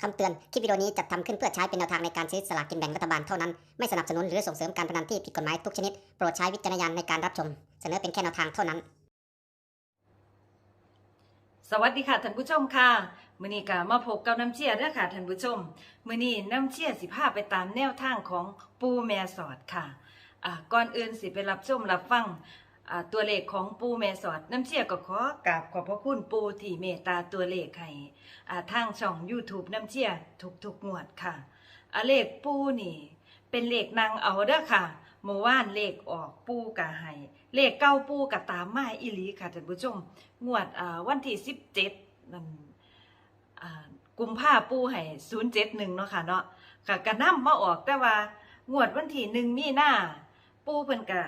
คำเตือน คลิปวิดีโอนี้จัดทำขึ้นเพื่อใช้เป็นแนวทางในการซื้อสลากกินแบ่งรัฐบาลเท่านั้น ไม่สนับสนุนหรือส่งเสริมการพนันที่ผิดกฎหมายทุกชนิด โปรดใช้วิจารณญาณในการรับชม เสนอเป็นแค่แนวทางเท่านั้น สวัสดีค่ะท่านผู้ชมค่ะ มื้อนี้ก็มาพบกับน้ำเชี่ยเด้อค่ะท่านผู้ชม มื้อนี้น้ำเชี่ยสิพาไปตามแนวทางของปูแม่สอดค่ะอ่าก่อนอื่นสิไปรับชมรับฟัง ตัวเลขของปูแม่สอดน้ำเชี่ยก็ขอกราบขอบพระคุณปูที่เมตตาตัวเลขให้ทางช่อง YouTube น้ำเชี่ยทุกๆงวดค่ะเลขปูนี่ เป็นเลขนางเอาเด้อค่ะเมื่อวานเลขออกปูกะให้เลขเก้าปูกะตามมาอีลีค่ะท่านผู้ชมงวดวันที่สิบเจ็ดนั่นกุมภาปูให้ศูนย์เจ็ดหนึ่งเนาะค่ะเนาะค่ะกระนำมาออกแต่ว่างวดวันที่หนึ่งมีหน้าปูเพิ่นกะ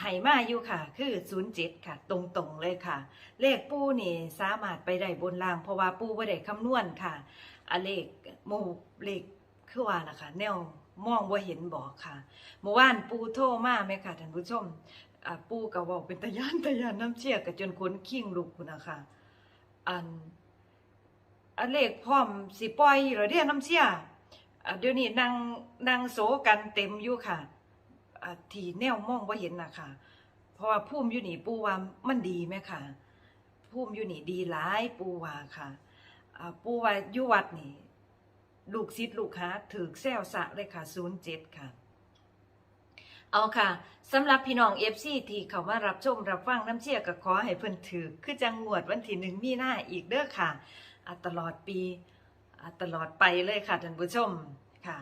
ให้มาอยู่ค่ะ คือศูนย์เจ็ดค่ะ ตรงๆเลยค่ะ เลขปูนี่สามารถไปได้บนล่าง เพราะว่าปูบ่ได้คำนวณค่ะอะเลขหมู่เลขคือว่าล่ะค่ะ แนวมองบ่าเห็นบอกค่ะเมื่อวานปูโทรมาไหมค่ะท่านผู้ชมปูก็เว้าเป็นตะยานตะยานน้ำเชี่ยก็จนขนขิงลุกพุ่นะคะอันอันเลขพร้อมสิปล่อยหรือเด้น้ำเชี่ยเดี๋ยวนี้นางนางโสกันเต็มอยู่ค่ะ อ่าที่แนวมองบ่าเห็นนะคะเพราะว่าภูมิอยู่นี่ปูว่ามันดีไหมค่ะภูมิอยู่นี่ดีหลายปูว่าค่ะอ่าปูว่าอยู่วัดนี่ลูกศิษย์ลูกหาถือแซวสะเลยค่ะ07ค่ะ เอาค่ะสำหรับพี่น้อง FC ที่เขามารับชมรับฟังน้ำเชี่ยก็ขอให้เพิ่นถือคือจังงวดวันที่หนึ่งมีหน้าอีกเด้อค่ะตลอดปีตลอดไปเลยค่ะท่านผู้ชมค่ะ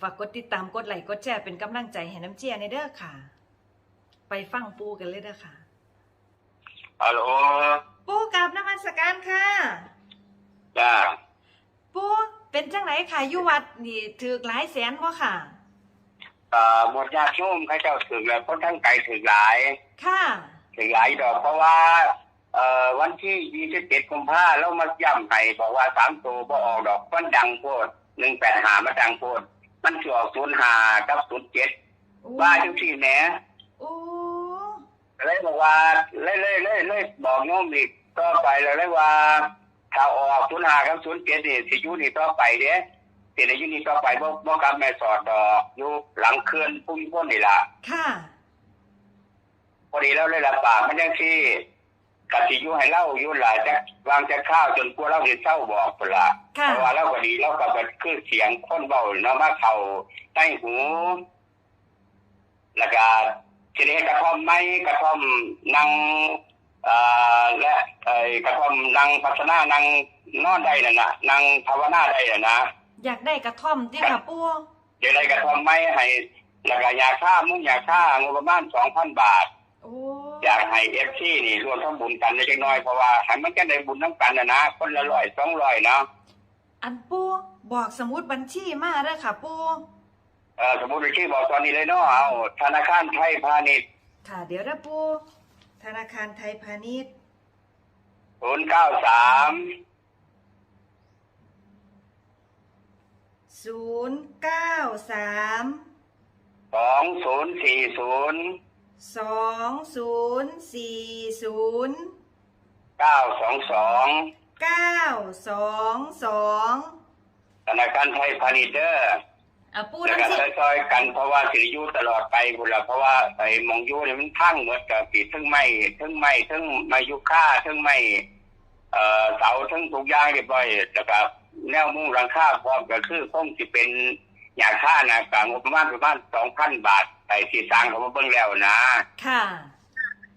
ฝากกดติดตามกดไลค์กดแชร์เป็นกำลังใจให้น้ำเชี่ยในเด้อค่ะ ไปฟังปูกันเลยเด้อค่ะฮัลโหลปูกับนมัสการค่ะจ้าปูเป็นจังไหนค่ะอยู่วัดนี่ถือหลายแสนบ่ค่ะเอ่อหมดญาติโยมเข้าเจ้าถึงแล้วคนทั้งไกลถึงหลาย ค่ะถึงหลายดอกเพราะว่าเอ่อวันที่ยี่สิบเจ็ดกุมภาเรามาย่ำให้บอกว่าสามตัวบ่ออกดอกมันดังโพดหนึ่งแปดหามาดังโพด มันจะออกศูนย์หากับศูนย์เจ็ดโอ้ว่าจังสี่แหนโอ้เลยบอกว่าเลยเลยเลยเลยบอกโยมอีกต่อไปเลยเลยว่าถ้าออกศูนย์หากับศูนย์เจ็ดนี่สิอยุนี่ต่อไปเด้สิได้อยุนี่ต่อไปบ่บ่กลับแม่สอดดอกอยู่หลังเขื่อนพุ่มพ้นนี่ล่ะค่ะ พอดีแล้วเลยลำบากมันยังที่ กะสิอยู่ให้เล่าอยู่หลายจะวางจะข้าวจนกลัวเราสิเศร้าบอกพุ่นละค่ะเพราะว่าเราก็ดีเราก็เป็นคือเสียงคนเบาเนาะมาเข้าใต้หูแล้วก็ทีนี้กระท่อมไม้กระท่อมนั่งเอ่อและไอ้กระท่อมนั่งพัฒนานั่งนอนได้นั่นน่ะนั่งภาวนาได้น่ะนะอยากได้กระท่อมที่ค่ะปูเดี๋ยวได้กระท่อมไม้ให้แล้วก็ยาฆ่ามุ่งยาฆ่างบประมาณสองพันบาท โอ้อยากให้เอฟซีนี่รวมทั้งบุญกันเล็กน้อยเพราะว่าให้มันก็ได้บุญทั้งกันนะนะคนละร้อยสองร้อยเนาะอันปูบอกสมุดบัญชีมาเด้อค่ะ ปูเออสมมติชื่อบอกตอนนี้เลยเนาะเอาธนาคารไทยพาณิชย์ค่ะเดี๋ยวนะปูธนาคารไทยพาณิชย์ศูนย์เก้าสามศูนย์เก้าสามสองศูนย์สี่ศูนย์ สองศูนย์สี่ศูนย์เก้าสองสองเก้าสองสองธนาคารไทยพาณิชย์เด้ออะปูแล้วน้ำก็สิซอยๆกันเพราะว่าสิริยุตลอดไปบุญละเพราะว่าไอ้หมองอยูเนี่ยมันพังหมดกับปีทั้งไม้ทั้งไม้ทั้งไม้ยุค่าทั้งไม้เอ่อเสาทั้งทุกอย่างเรียบร้อยแล้วก็แนวมุ่งรังค่าพร้อมก็คือคงสิเป็น หยาค่านะกงบประมาณประมาณสองพันบาทไอ้ที่สร้างเขามาเบิ่งแล้วนะ ค่ะ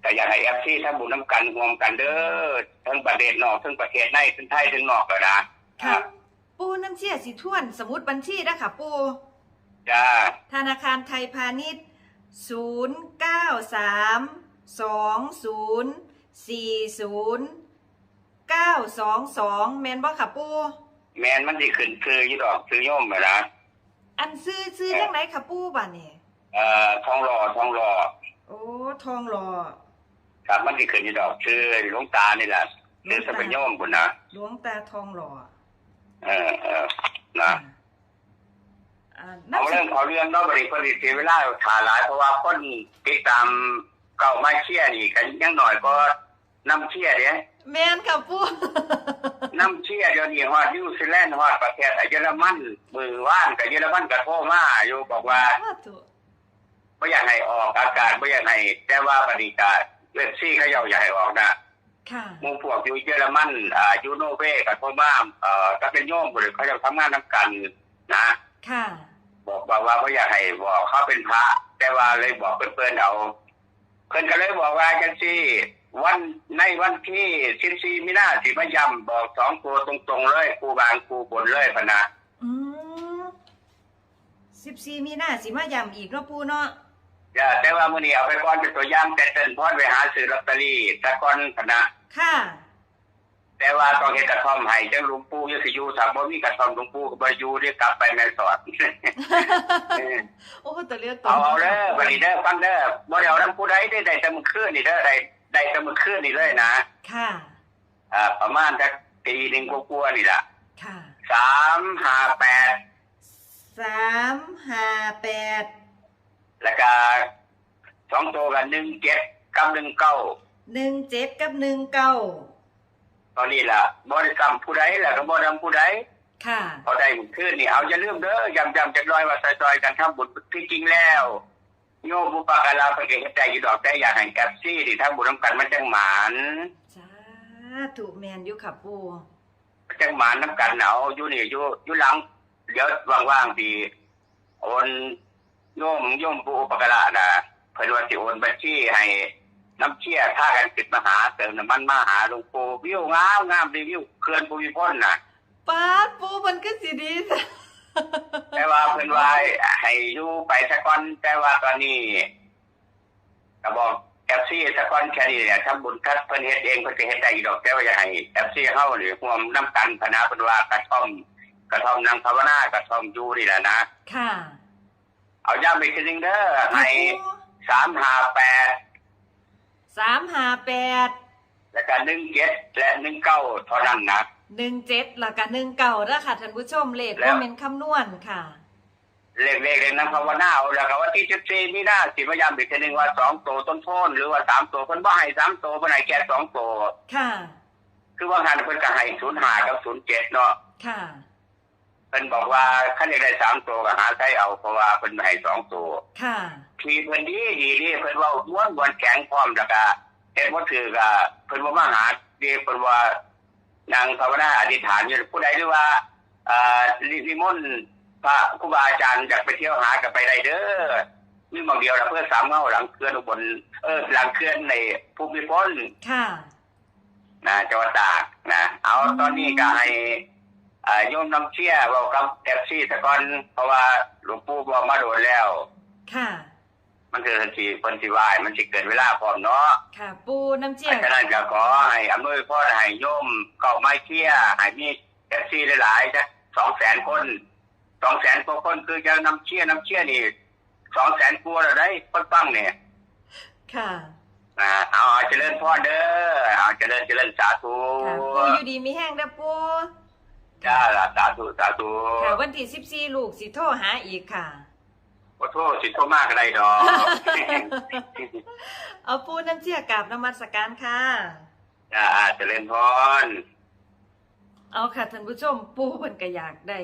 แต่อยากให้เอฟซีทั้งบุญน้ำกันรวมกันเด้อทั้งประเทศนอกทั้งประเทศในทั้งไทยทั้งนอกเลยนะค่ะ ปูน้ำเชี่ยสิท่วน สมุดบัญชีนะค่ะปูจ้าธนาคารไทยพาณิชย์ศูนย์เก้าสามสองศูนย์สี่ศูนย์เก้าสองสองแมนบ่ค่ะปูแมนมันสิขึ้นคือยี่ดอกซื้อโยมไปนะ อันซื้อซื้อยังไงค่ะปูบ้านนี่เอ่อทองหล่อทองหล่อโอ้ทองหล่อครับมันสิขึ้นยี่ดอกชื่อหลวงตานี่แหละชื่อสมัญโยมบุญนะหลวงตาทองหล่อเออเออนะอ่าเอาเรื่องขอเรื่องเนอกบริคนเสียเวลาถ่าหลาย เพราะว่าคนติดตามเก่ามาเชี่ยนี่กันยังหน่อยก็นำเชี่ยเด้แม่นค่ะปูน้ำเชี่ ยเดี๋ยวนี้ฮอดนิวซีแลนด์ฮอดประเทศเยอรมันมือว่านกับเยอรมันก็โทรมาอยู่บอกว่าสาธุไม่อยากให้ออกอากาศไม่อยากให้แต่ว่าปฏิกาเว็บซี่เขาอยากให้ออกนะค่ะหมู่พวกอยู่เยอรมันอ่ายูโนเวกับโทรมาเอ่อก็เป็นโยมหรือเขาจะทำงานนํกันนะค่ะบอกว่าว่าไม่อยากให้บอกเขาเป็นพระ แต่ว่าเลยบอกเพื่อนๆเอาเพื่อนก็เลยบอกว่าจังซี่ วันในวันที่สิบสี่มีนาสิมายำบอกสองตัวตรงๆเลยครูบางครูบนเลยพะนะอืมสิบสี่มีนาสิมายำอีกเนาะปูเนาะอย่าแต่ว่ามื้อนี้เอาไปก่อนเป็นตัวอย่างแต่เตินพอดไปหาซื้อลอตเตอรี่ตะก่อนพะนะค่ะแต่ว่าต้องเฮ็ดกระท่อมให้จังหลวงปู่ยังสิอยู่ถ้าบ่มีกระท่อมหลวงปู่ก็บ่อยู่เรียกกลับไปแม่สอดโอ้ตัวเลือกตัวเอาเอาเด้อบัดนี้เด้อฟังเด้อบ่ได้เอานำผู้ใดได้ได้แต่มื้อคืนนี่เด้อได้ ได้แต่มื้อคืนนี่เลยนะค่ะ อ่า ประมาณสักตีหนึงกว่าๆนี่ล่ะค่ะ358สามห้าแปดแล้วก็สองตัวกัน17กับ19หนึ่งเจ็ดกับหนึ่งเก้าตอนนี้ล่ะบ่ได้ซ้ำผู้ใดแล้วก็บ่นำผู้ใดค่ะพอได้มื้อคืนนี่เอาอย่าลืมเด้อย้ำๆจักหน่อยว่าซอยๆกันทำบุญที่จริงแล้ว โยมบุปการาเพิ่นก็เฮ็ดได้อยู่ดอกแต่อยากให้แอปซี่ที่ทำบุญนํกันมันจังหมานสาธุแมนอยู่ค่ะปูจังหมานน้ำกันเอาอยู่นี่อยู่อยู่หลังเดี๋ยวว่างๆดีโอนโยมโยมผู้อุปการะนะเพิ่นว่าสิโอนบัญชีให้น้ำเชี่ยท่ากันติดมาหาเติมน้ำมันมาหาหลวงปู่วิวงามงามรีวิวเขื่อนภูมิพลน่ะป้าดปูมันก็สิดีซะ แต่ว่าเพิ่นว่าให้อยู่ไปสักก่อนแต่ว่าตอนนี้ก็บอกแอฟซีสักก่อนแค่นี้เนี่ยทำบุญคัดเพิ่นเฮ็ดเองเพิ่นก็เฮ็ดได้อยู่ดอกแต่ว่าอย่าให้แอฟซีเฮานี่ร่วมนํกันพนะเพิ่นว่ากระท่อมกระท่อมนางภาวนากระท่อมอยู่นี่แหละนะค่ะ เอาย้ำอีกทีหนึงเด้อให้358สามห้าแปดแล้วก็17และ19เท่านั้นนะ หนึ่งเจ็ดแล้วก็หนึ่งเก้าแล้วค่ะท่านผู้ชมเลขแล้วว่าเป็นคำนวณค่ะ เลขเลขเลขนางภาวนาเอาแล้วก็วันที่14มีนาสิมาย้ำอีกทีหนึงว่าสองตัวต้นโทนหรือว่าสามตัวเพิ่นบ่ให้สามตัวเพิ่นให้แค่สองตัว ค่ะ คือว่าหันเพิ่นก็ให้ศูนย์หากับศูนย์เจ็ดเนาะค่ะ เพิ่นบอกว่าคันอยากได้สามตัวก็หาใช้เอาเพราะว่าเพิ่นให้สองตัว ค่ะ ทีเพิ่นดีดีนี่เพิ่นเว่าม้วนบวนแข็งพร้อมแล้วก็เฮ็ดบ่ถือก็เพิ่นบ่มาหาดีเพิ่นว่า นางภาวนาอธิษฐานอยู่ผู้ใดหรือว่าเอ่อนิมนต์พระครูบาอาจารย์อยากไปเที่ยวหาก็ไปได้เด้อมีบางเดียวละเพื่อสามเฮาหลังเขื่อนอุบลเออหลังเขื่อนในภูมิพลค่ะนะจังหวัดตากนะเอาตอนนี้ก็ให้อ่าโยมน้ำเชี่ยเว่ากับแท็กซี่ตะกอนเพราะว่าหลวงปู่บอกมาโดนแล้ว ค่ะ มันคือทันทีเพิ่นสิไหวายมันสิเกิดเวลาพร้อมเนาะค่ะ ปูน้ำเจียฉะนั้นก็ขอให้อำนวยพรให้โยมเข้ามาเชี่ยให้มีแท็กซี่หลายๆสักสองแสนคนสองแสนกว่าคนคือจะน้ำเชี่ยน้ำเชี่ยนี่สองแสนกว่าแล้วได้คนฟังเนี่ย ค่ะอ่าเอาเอาเจริญพรเด้อเอาเจริญเจริญสาธุค่ะปูอยู่ดีมีแห้งเด้อปูจ้าล่ะสาธุสาธุค่ะวันที่สิบสี่ลูกสิโทรหาอีกค่ะ ขอโทษสิโทษมากอะไรดอกเอาปูน้ำเจียกราบนมัสการค่ะจ้าเจริญพรเอาค่ะท่านผู้ชม ปูเพิ่นก็อยากได้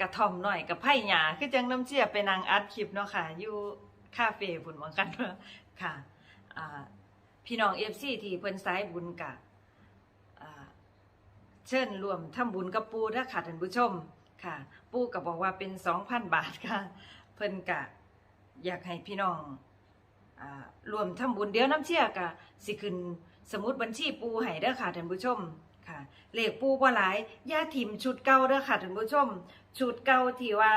กระท่อมหน่อยกับไผ่หยาคือจังน้ำเจียไปนางอัดคลิปเนาะค่ะ อยู่คาเฟ่พุ่นเหมือนกันเนาะค่ะอ่าพี่น้อง FC ที่เพิ่นสายบุญกะอ่าเชิญรวมทำบุญกับปูเด้อค่ะท่านผู้ชมค่ะ ปูก็บอกว่าเป็น2,000บาทค่ะเพิ่นกะอยากให้พี่น้องอรวมทำบุญเดี๋ยวน้ำเชี่ยกะสิขึ้นสมุดบัญชีปูให้เด้อค่ะท่านผู้ชมค่ะเลขปูบ่หลายย่าถิ่มชุดเก่าเด้อค่ะท่านผู้ชม ชุดเก่าที่ว่า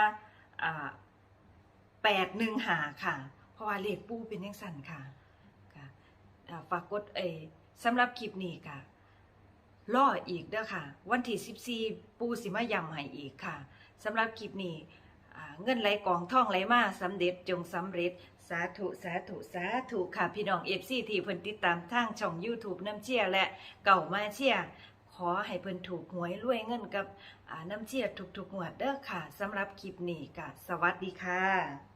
แปดหนึ่งหาค่ะ เพราะว่าเลขปูเป็นยังสั่นค่ะค่ะฝากกดเอสำหรับคลิปนี้ค่ะล่ออีกเด้อค่ะ วันที่ 14 ปูสิมายำให้อีกค่ะสำหรับคลิปนี้ เงินไหลกองท่องไหลมาสำเร็จจงสำเร็จ สาธุ สาธุ สาธุค่ะพี่น้องเอฟซีที่เพิ่นติดตามทางช่อง YouTube น้ำเชี่ยและเก่ามาเชี่ยขอให้เพิ่นถูกหวยรวยเงินกับน้ำเชี่ยทุกๆงวดเด้อค่ะสำหรับคลิปนี้ก็สวัสดีค่ะ